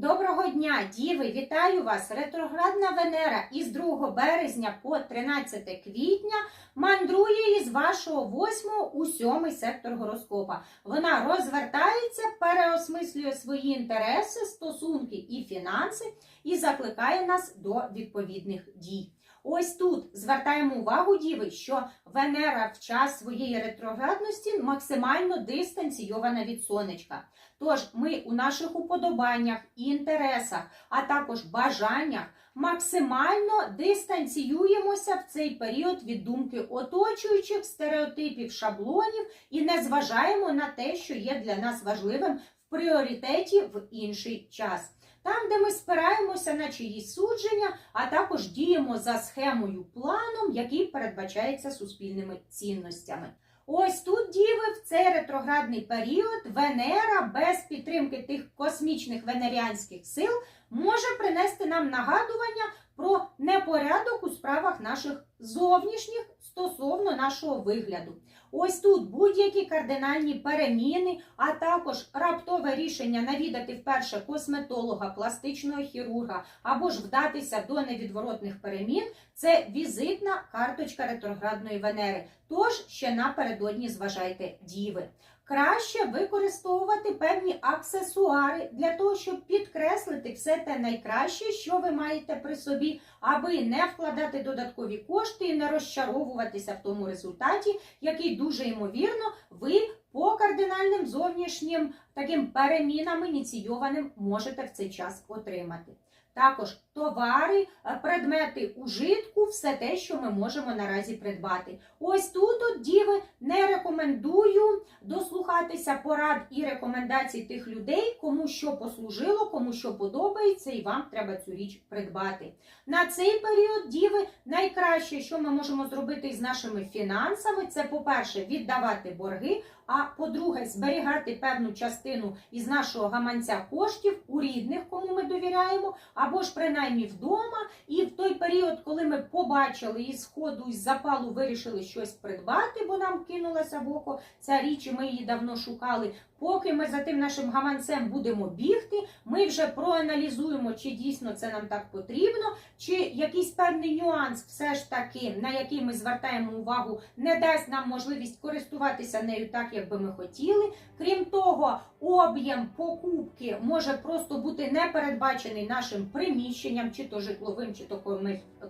Доброго дня, діви! Вітаю вас! Ретроградна Венера із 2 березня по 13 квітня мандрує із вашого 8 у 7 сектор гороскопа. Вона розвертається, переосмислює свої інтереси, стосунки і фінанси і закликає нас до відповідних дій. Ось тут звертаємо увагу, діви, що Венера в час своєї ретроградності максимально дистанційована від сонечка. Тож ми у наших уподобаннях інтересах, а також бажаннях максимально дистанціюємося в цей період від думки оточуючих, стереотипів, шаблонів і не зважаємо на те, що є для нас важливим в пріоритеті в інший час. Там, де ми спираємося на чиїсь судження, а також діємо за схемою планом, який передбачається суспільними цінностями. Ось тут, діви, в цей ретроградний період Венера без підтримки тих космічних венеріанських сил може принести нам нагадування про непорядок у справах наших зовнішніх стосовно нашого вигляду. Ось тут будь-які кардинальні переміни, а також раптове рішення навідати вперше косметолога, пластичного хірурга або ж вдатися до невідворотних перемін це візитна карточка ретроградної Венери. Тож ще напередодні зважайте діви. Краще використовувати певні аксесуари для того, щоб підкреслити все те найкраще, що ви маєте при собі, аби не вкладати додаткові кошти і не розчаровуватися в тому результаті, який дуже ймовірно ви по кардинальним зовнішнім таким перемінам ініційованим можете в цей час отримати. Також товари, е, предмети ужитку, все те, що ми можемо наразі придбати. Ось тут, от, діви, не рекомендую дослухатися порад і рекомендацій тих людей, кому що послужило, кому що подобається, і вам треба цю річ придбати. На цей період діви найкраще, що ми можемо зробити з нашими фінансами, це, по-перше, віддавати борги. А по-друге, зберігати певну частину із нашого гаманця коштів у рідних, кому ми довіряємо, або ж принаймні вдома. І в той період, коли ми побачили із ходу, із запалу вирішили щось придбати, бо нам кинулася в око ця річ, і ми її давно шукали. Поки ми за тим нашим гаманцем будемо бігти, ми вже проаналізуємо, чи дійсно це нам так потрібно, чи якийсь певний нюанс, все ж таки, на який ми звертаємо увагу, не дасть нам можливість користуватися нею так, як би ми хотіли. Крім того, об'єм покупки може просто бути не передбачений нашим приміщенням, чи то житловим, чи то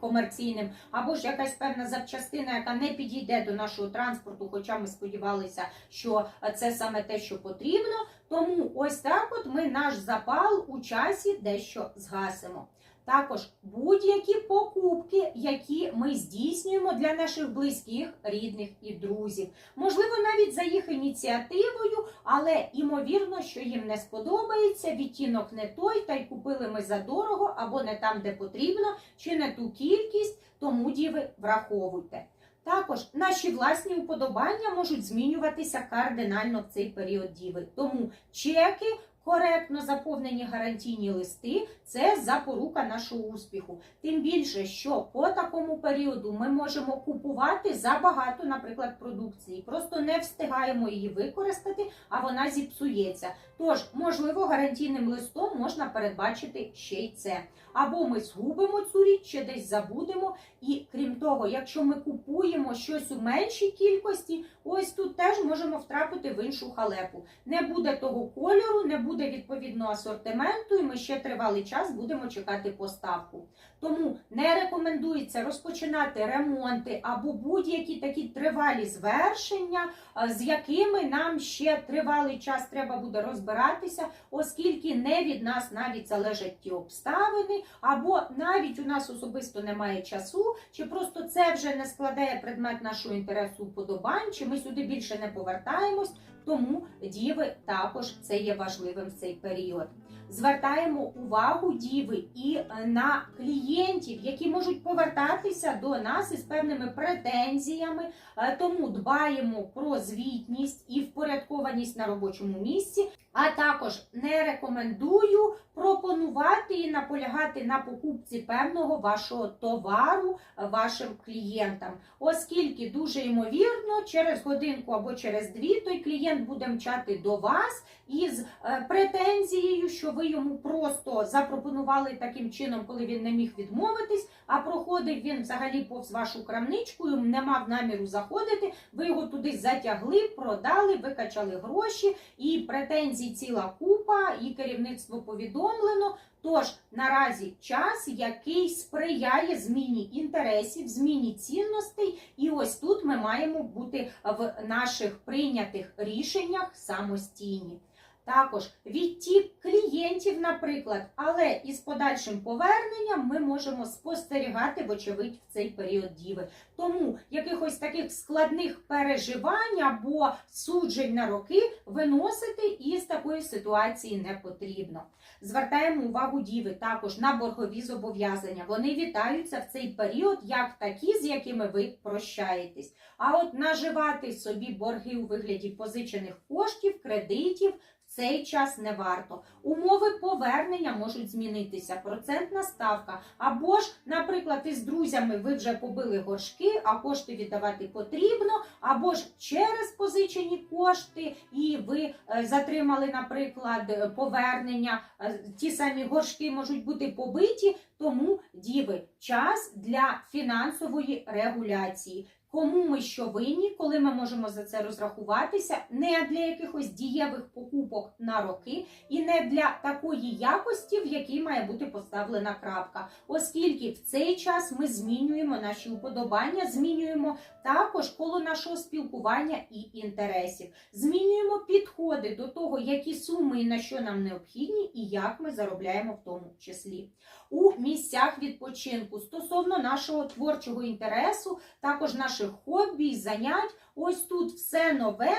комерційним, або ж якась певна запчастина, яка не підійде до нашого транспорту, хоча ми сподівалися, що це саме те, що потрібно. Тому ось так от ми наш запал у часі дещо згасимо. Також будь-які покупки, які ми здійснюємо для наших близьких, рідних і друзів. Можливо, навіть за їх ініціативою, але імовірно, що їм не сподобається, відтінок не той, та й купили ми за дорого або не там, де потрібно, чи не ту кількість, тому діви враховуйте. Також наші власні уподобання можуть змінюватися кардинально в цей період діви. Тому чеки, коректно заповнені гарантійні листи це запорука нашого успіху. Тим більше, що по такому періоду ми можемо купувати забагато, наприклад, продукції. Просто не встигаємо її використати, а вона зіпсується. Тож, можливо, гарантійним листом можна передбачити ще й це. Або ми згубимо цю річ, чи десь забудемо. І крім того, якщо ми купуємо щось у меншій кількості, ось тут теж можемо втрапити в іншу халепу. Не буде того кольору, не буде відповідного асортименту, і ми ще тривалий час будемо чекати поставку. Тому не рекомендується розпочинати ремонти або будь-які такі тривалі звершення, з якими нам ще тривалий час треба буде розбиратися, оскільки не від нас навіть залежать ті обставини, або навіть у нас особисто немає часу, чи просто це вже не складає предмет нашого інтересу вподобань, чи ми сюди більше не повертаємось. Тому діви також це є важливим в цей період. Звертаємо увагу діви і е, на клієнтів, які можуть повертатися до нас із певними претензіями. Е, Тому дбаємо про звітність і впорядкованість на робочому місці. А також не рекомендую пропонувати і наполягати на покупці певного вашого товару е, вашим клієнтам, оскільки дуже ймовірно, через годинку або через дві той клієнт буде мчати до вас із е, претензією, що ви йому просто запропонували таким чином, коли він не міг відмовитись, а проходив він взагалі повз вашу крамничку, не мав наміру заходити. Ви його туди затягли, продали, викачали гроші, і претензій ціла купа, і керівництво повідомлено. Тож наразі час, який сприяє зміні інтересів, зміні цінностей, і ось тут ми маємо бути в наших прийнятих рішеннях самостійні. Також відтік клієнтів, наприклад, але із подальшим поверненням ми можемо спостерігати, вочевидь, в цей період діви. Тому якихось таких складних переживань або суджень на роки виносити із такої ситуації не потрібно. Звертаємо увагу діви також на боргові зобов'язання. Вони вітаються в цей період як такі, з якими ви прощаєтесь. А от наживати собі борги у вигляді позичених коштів, кредитів. Цей час не варто. Умови повернення можуть змінитися, процентна ставка. Або ж, наприклад, із друзями ви вже побили горшки, а кошти віддавати потрібно, або ж через позичені кошти, і ви е, затримали, наприклад, е, повернення. е, Ті самі горшки можуть бути побиті, тому діви час для фінансової регуляції. Кому ми що винні, коли ми можемо за це розрахуватися, не для якихось дієвих покупок на роки і не для такої якості, в якій має бути поставлена крапка, оскільки в цей час ми змінюємо наші уподобання, змінюємо також коло нашого спілкування і інтересів, змінюємо підходи до того, які суми і на що нам необхідні, і як ми заробляємо в тому числі. У місцях відпочинку. Стосовно нашого творчого інтересу, також наших хобі, і занять. Ось тут все нове,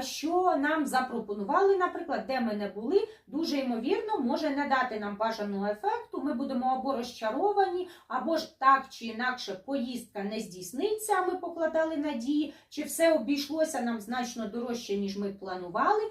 що нам запропонували, наприклад, де ми не були, дуже ймовірно, може не дати нам бажаного ефекту. Ми будемо або розчаровані, або ж так чи інакше поїздка не здійсниться. Ми покладали надії, чи все обійшлося нам значно дорожче, ніж ми планували.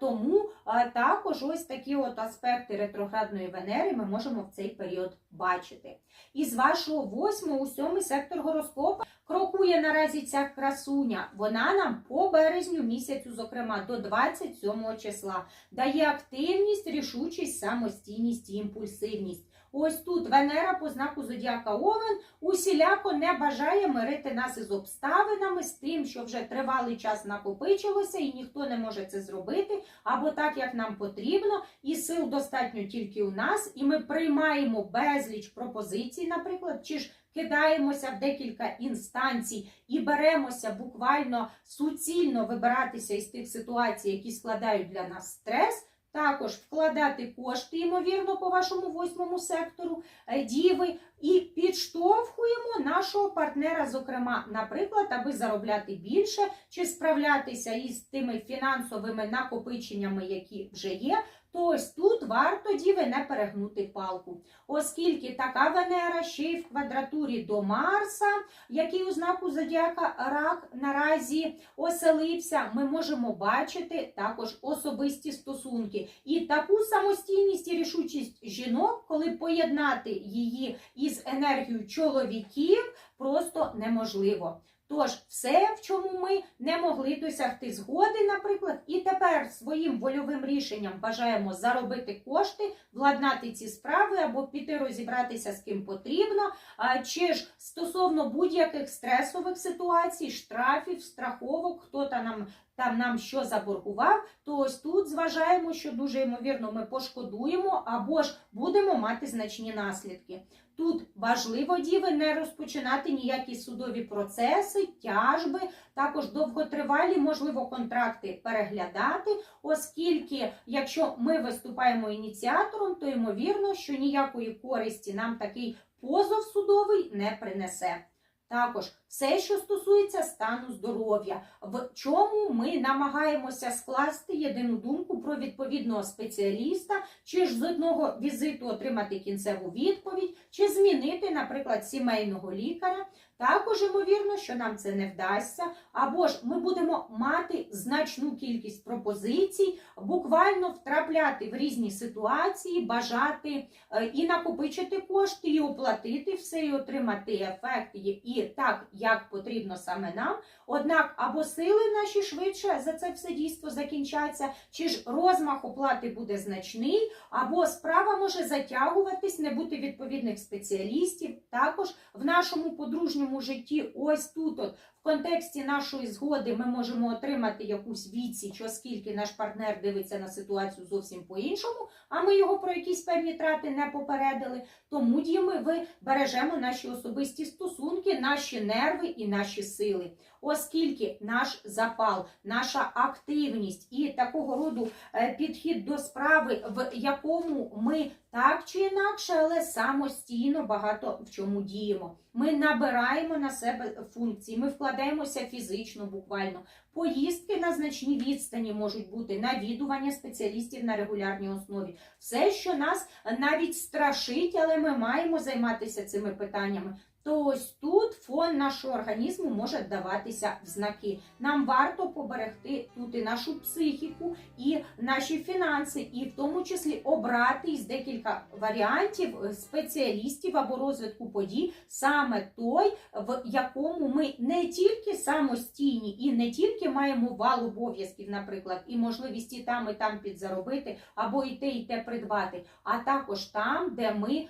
Тому також ось такі от аспекти ретроградної Венери ми можемо в цей період бачити. Із вашого восьмого у сьомий сектор гороскопа крокує наразі ця красуня. Вона нам по березню місяцю, зокрема до 27 числа, дає активність, рішучість, самостійність і імпульсивність. Ось тут Венера по знаку Зодіака Овен усіляко не бажає мирити нас із обставинами, з тим, що вже тривалий час накопичилося, і ніхто не може це зробити, або так, як нам потрібно, і сил достатньо тільки у нас, і ми приймаємо безліч пропозицій, наприклад, чи ж кидаємося в декілька інстанцій і беремося буквально суцільно вибиратися із тих ситуацій, які складають для нас стрес. Також вкладати кошти, ймовірно, по вашому восьмому сектору е, діви, і підштовхуємо нашого партнера, зокрема, наприклад, аби заробляти більше чи справлятися із тими фінансовими накопиченнями, які вже є. То ось тут варто діви не перегнути палку, оскільки така Венера ще й в квадратурі до Марса, який у знаку зодіака рак наразі оселився, ми можемо бачити також особисті стосунки і таку самостійність і рішучість жінок, коли поєднати її із енергією чоловіків, просто неможливо. Тож, все, в чому ми не могли досягти згоди, наприклад, і тепер своїм вольовим рішенням бажаємо заробити кошти, владнати ці справи або піти розібратися з ким потрібно, чи ж стосовно будь-яких стресових ситуацій, штрафів, страховок, хто там. Там нам що заборгував, то ось тут зважаємо, що дуже ймовірно ми пошкодуємо або ж будемо мати значні наслідки. Тут важливо діви не розпочинати ніякі судові процеси, тяжби, також довготривалі, можливо, контракти переглядати, оскільки, якщо ми виступаємо ініціатором, то ймовірно, що ніякої користі нам такий позов судовий не принесе. Також все, що стосується стану здоров'я, в чому ми намагаємося скласти єдину думку про відповідного спеціаліста, чи ж з одного візиту отримати кінцеву відповідь, чи змінити, наприклад, сімейного лікаря. Також ймовірно, що нам це не вдасться, або ж ми будемо мати значну кількість пропозицій, буквально втрапляти в різні ситуації, бажати е, і накопичити кошти, і оплатити все, і отримати ефект і- так, як потрібно саме нам. Однак або сили наші швидше за це все дійство закінчаться, чи ж розмах оплати буде значний, або справа може затягуватись, не бути відповідних спеціалістів. Також в нашому подружньому житті, ось тут, от, контексті нашої згоди, ми можемо отримати якусь відсіч, оскільки наш партнер дивиться на ситуацію зовсім по-іншому, а ми його про якісь певні трати не попередили. Тому діми ви бережемо наші особисті стосунки, наші нерви і наші сили. Оскільки наш запал, наша активність і такого роду е, підхід до справи, в якому ми так чи інакше, але самостійно багато в чому діємо. Ми набираємо на себе функції, ми вкладаємося фізично, буквально. Поїздки на значній відстані можуть бути навідування спеціалістів на регулярній основі. Все, що нас навіть страшить, але ми маємо займатися цими питаннями. То ось тут фон нашого організму може даватися в знаки. Нам варто поберегти тут і нашу психіку, і наші фінанси, і в тому числі обрати із декілька варіантів е, спеціалістів або розвитку подій, саме той, в якому ми не тільки самостійні і не тільки маємо вал обов'язків, наприклад, і можливість і там, і там підзаробити, або і те, і те придбати, а також там, де ми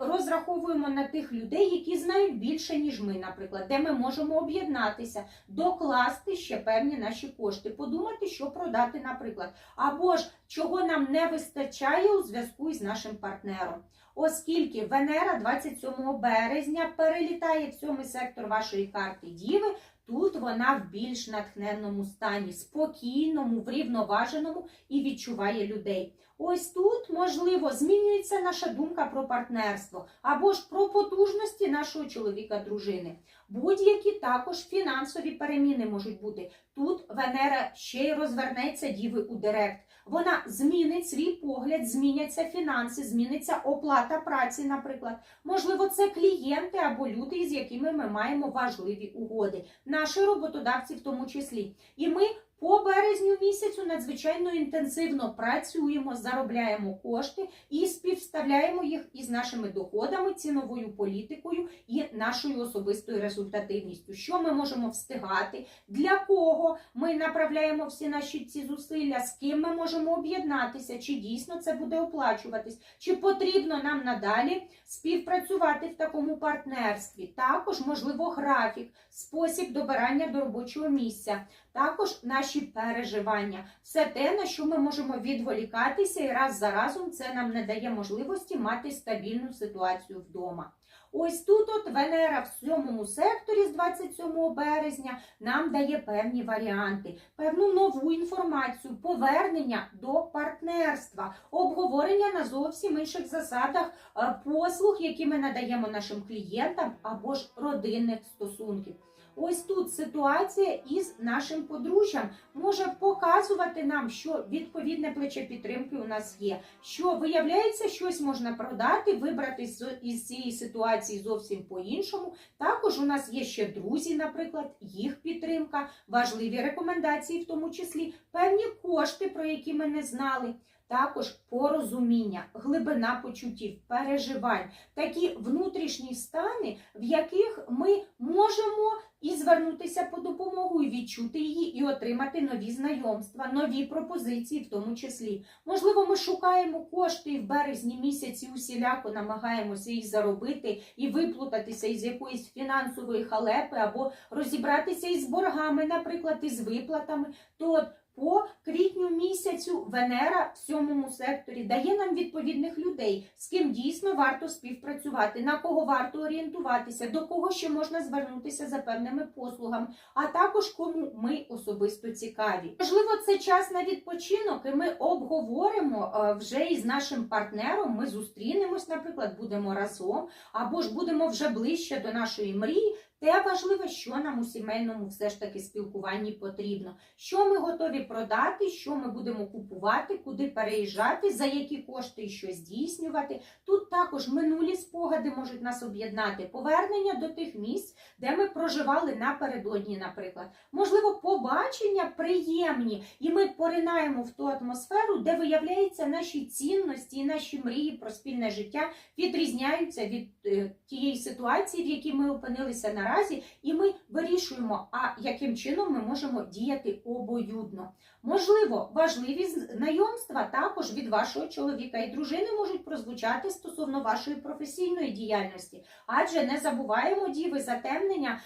розраховуємо на тих людей, які знають більше, ніж ми, наприклад, де ми можемо об'єднатися, докласти ще певні наші кошти, подумати, що продати, наприклад, або ж чого нам не вистачає у зв'язку із нашим партнером. Оскільки Венера 27 березня перелітає в сьомий сектор вашої карти Діви, тут вона в більш натхненному стані, спокійному, врівноваженому і відчуває людей. Ось тут, можливо, змінюється наша думка про партнерство або ж про потужності нашого чоловіка-дружини. Будь-які також фінансові переміни можуть бути. Тут Венера ще й розвернеться діви у директ. Вона змінить свій погляд, зміняться фінанси, зміниться оплата праці, наприклад. Можливо, це клієнти або люди, з якими ми маємо важливі угоди, наші роботодавці в тому числі. І ми по березню місяцю надзвичайно інтенсивно працюємо, заробляємо кошти і співставляємо їх із нашими доходами, ціновою політикою і нашою особистою результативністю. Що ми можемо встигати, для кого ми направляємо всі наші ці зусилля, з ким ми можемо об'єднатися, чи дійсно це буде оплачуватись, чи потрібно нам надалі співпрацювати в такому партнерстві. Також можливо графік, спосіб добирання до робочого місця. Також наші переживання, все те, на що ми можемо відволікатися, і раз за разом це нам не дає можливості мати стабільну ситуацію вдома. Ось тут от Венера в сьомому секторі з 27 березня нам дає певні варіанти, певну нову інформацію, повернення до партнерства, обговорення на зовсім інших засадах е, послуг, які ми надаємо нашим клієнтам або ж родинних стосунків. Ось тут ситуація із нашим подружжям може показувати нам, що відповідне плече підтримки у нас є. Що виявляється, щось можна продати, вибрати із цієї ситуації зовсім по-іншому. Також у нас є ще друзі, наприклад, їх підтримка, важливі рекомендації, в тому числі певні кошти, про які ми не знали. Також порозуміння, глибина почуттів, переживань, такі внутрішні стани, в яких ми можемо і звернутися по допомогу, і відчути її, і отримати нові знайомства, нові пропозиції, в тому числі. Можливо, ми шукаємо кошти і в березні місяці усіляко намагаємося їх заробити і виплутатися із якоїсь фінансової халепи або розібратися із боргами, наприклад, із виплатами. То по квітню місяцю Венера в сьомому секторі дає нам відповідних людей, з ким дійсно варто співпрацювати, на кого варто орієнтуватися, до кого ще можна звернутися за певними послугами, а також кому ми особисто цікаві. Можливо, це час на відпочинок, і ми обговоримо е, вже із нашим партнером. Ми зустрінемось, наприклад, будемо разом, або ж будемо вже ближче до нашої мрії. Те важливе, що нам у сімейному все ж таки спілкуванні потрібно, що ми готові продати, що ми будемо купувати, куди переїжджати, за які кошти що здійснювати. Тут також минулі спогади можуть нас об'єднати, повернення до тих місць, де ми проживали напередодні, наприклад. Можливо, побачення приємні, і ми поринаємо в ту атмосферу, де виявляється наші цінності і наші мрії про спільне життя відрізняються від е, тієї ситуації, в якій ми опинилися наразі, і ми вирішуємо, а яким чином ми можемо діяти обоюдно. Можливо, важливі знайомства також від вашого чоловіка і дружини можуть прозвучати стосовно вашої професійної діяльності, адже не забуваємо діви затемнення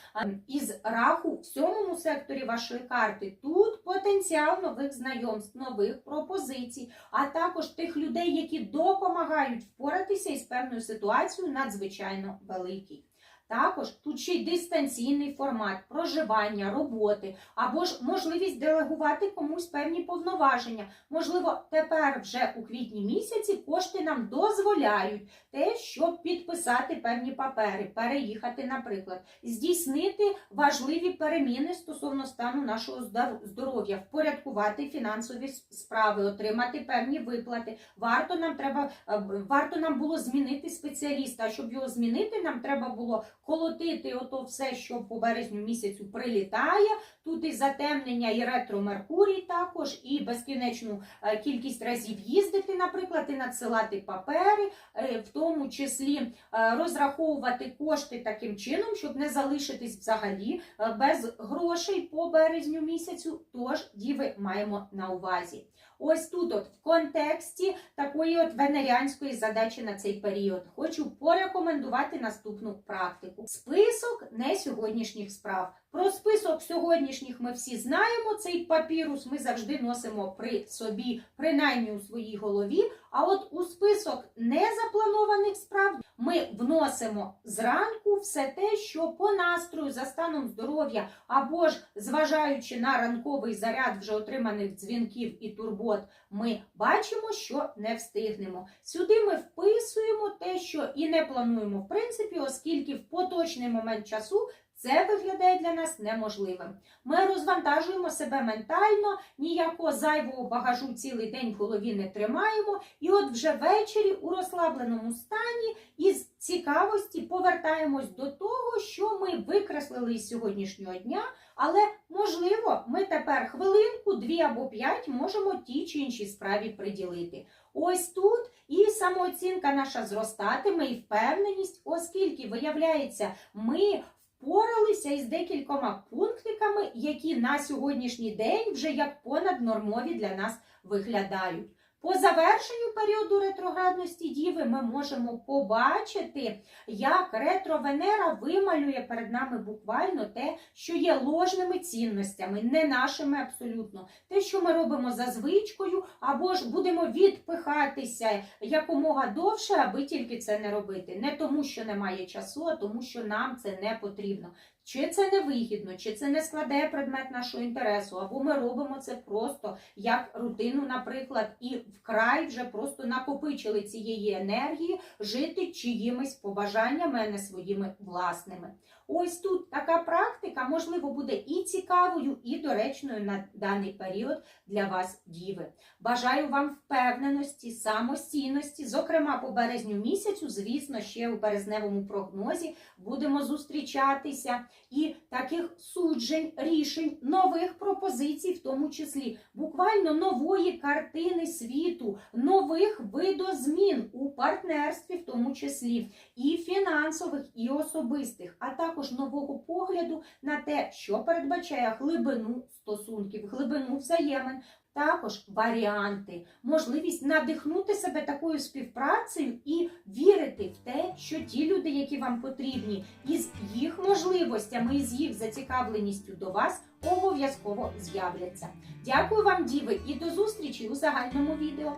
із раху в сьомому секторі вашої карти. Тут потенціал нових знайомств, нових пропозицій, а також тих людей, які допомагають впоратися із певною ситуацією, надзвичайно великий. Також тут ще й дистанційний формат проживання, роботи, або ж можливість делегувати комусь певні повноваження. Можливо, тепер вже у квітні місяці кошти нам дозволяють те, щоб підписати певні папери, переїхати, наприклад, здійснити важливі переміни стосовно стану нашого здор- здоров'я, впорядкувати фінансові справи, отримати певні виплати. Варто нам треба е, варто нам було змінити спеціаліста. Щоб його змінити, нам треба було колотити ото все, що по березню місяцю прилітає. Тут і затемнення, і ретро Меркурій також, і безкінечну е, кількість разів їздити, наприклад, і надсилати папери, е, в тому числі е, розраховувати кошти таким чином, щоб не залишитись взагалі без грошей по березню місяцю. Тож діви маємо на увазі. Ось тут, от в контексті такої от венеріанської задачі на цей період, хочу порекомендувати наступну практику: список не сьогоднішніх справ. Про список сьогоднішніх ми всі знаємо. Цей папірус ми завжди носимо при собі, принаймні у своїй голові. А от у список незапланованих справ ми вносимо зранку все те, що по настрою за станом здоров'я, або ж зважаючи на ранковий заряд вже отриманих дзвінків і турбот, ми бачимо, що не встигнемо. Сюди ми вписуємо те, що і не плануємо, в принципі, оскільки в поточний момент часу. Це виглядає для нас неможливим. Ми розвантажуємо себе ментально, ніякого зайвого багажу цілий день в голові не тримаємо, і от вже ввечері у розслабленому стані із цікавості повертаємось до того, що ми викреслили із сьогоднішнього дня. Але можливо, ми тепер хвилинку, дві або п'ять можемо ті чи інші справі приділити. Ось тут і самооцінка наша зростатиме, і впевненість, оскільки виявляється, ми впоралися із декількома пунктиками, які на сьогоднішній день вже як понаднормові для нас виглядають. По завершенню періоду ретроградності Діви ми можемо побачити, як ретро-Венера вималює перед нами буквально те, що є ложними цінностями, не нашими абсолютно. Те, що ми робимо за звичкою, або ж будемо відпихатися якомога довше, аби тільки це не робити. Не тому, що немає часу, а тому, що нам це не потрібно. Чи це не вигідно, чи це не складає предмет нашого інтересу, або ми робимо це просто як рутину, наприклад, і вкрай вже просто накопичили цієї енергії жити чиїмись побажаннями, а не своїми власними. Ось тут така практика, можливо, буде і цікавою, і доречною на даний період для вас, діви. Бажаю вам впевненості, самостійності, зокрема по березню місяцю, звісно, ще у березневому прогнозі будемо зустрічатися і таких суджень, рішень, нових пропозицій, в тому числі буквально нової картини світу, нових видозмін у партнерстві, в тому числі і фінансових, і особистих, а також нового погляду на те, що передбачає глибину стосунків, глибину взаємин. Також варіанти, можливість надихнути себе такою співпрацею і вірити в те, що ті люди, які вам потрібні, із їх можливостями, і з їх зацікавленістю до вас обов'язково з'являться. Дякую вам, діви, і до зустрічі у загальному відео.